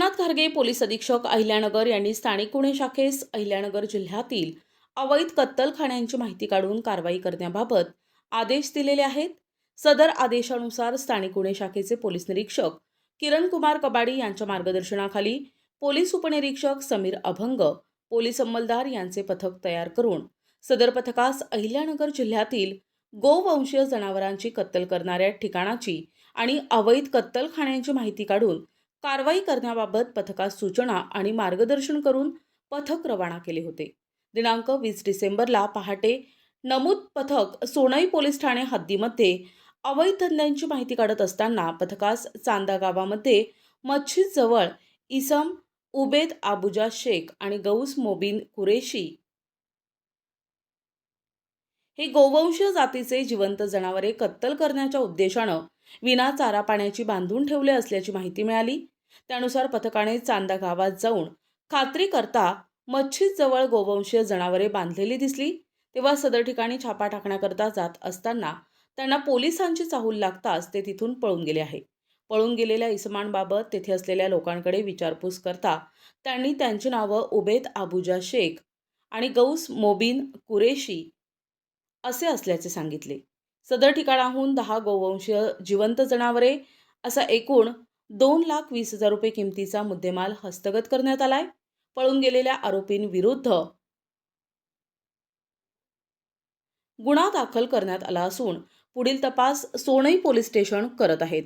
Kharge police अधीक्षक अहिल्यानगर यांनी स्थानिक गुन्हे शाखेस अहिल्यानगर जिल्ह्यातील अवैध कत्तलखान्यांची माहिती काढून कारवाई करण्याबाबत आदेश दिलेले आहेत. सदर आदेशानुसार स्थानिक गुन्हे शाखेचे पोलीस निरीक्षक किरण कुमार कबाडी यांच्या मार्गदर्शनाखाली पोलीस उपनिरीक्षक समीर अभंग पोलीस अंमलदार यांचे पथक तयार करून सदर पथकास अहिल्यानगर जिल्ह्यातील गोवंशीय जनावरांची कत्तल करणाऱ्या ठिकाणाची आणि अवैध कत्तलखान्यांची माहिती काढून कारवाई करण्याबाबत पथकास सूचना आणि मार्गदर्शन करून पथक रवाना केले होते. दिनांक वीस डिसेंबरला पहाटे नमूद पथक सोनई पोलीस ठाणे हद्दीमध्ये अवैध धंद्यांची माहिती काढत असताना पथकास चांदा गावामध्ये मच्छीजवळ इसम उबेद आबुजा शेख आणि गौस मोबिन कुरेशी हे गोवंश जातीचे जिवंत जनावरे कत्तल करण्याच्या उद्देशानं विना चारा पाण्याची बांधून ठेवले असल्याची माहिती मिळाली. त्यानुसार पथकाने चांदा गावात जाऊन खात्री करता मच्छीजवळ गोवंशीय जनावरे बांधलेली दिसली. तेव्हा सदर ठिकाणी छापा टाकण्याकरता जात असताना त्यांना पोलिसांची चाहूल लागताच ते तिथून पळून गेले आहे. पळून गेलेल्या इसमांबाबत तेथे असलेल्या लोकांकडे विचारपूस करता त्यांनी त्यांची नावं उबेद आबुजा शेख आणि गौस मोबिन कुरेशी असे असल्याचे सांगितले. सदर ठिकाणाहून दहा गोवंशीय जिवंत जनावरे असा एकूण दोन लाख वीस हजार रुपये किमतीचा मुद्देमाल हस्तगत करण्यात आलाय. पळून गेलेल्या आरोपींविरुद्ध गुन्हा दाखल करण्यात आला असून पुढील तपास सोनई पोलीस स्टेशन करत आहेत.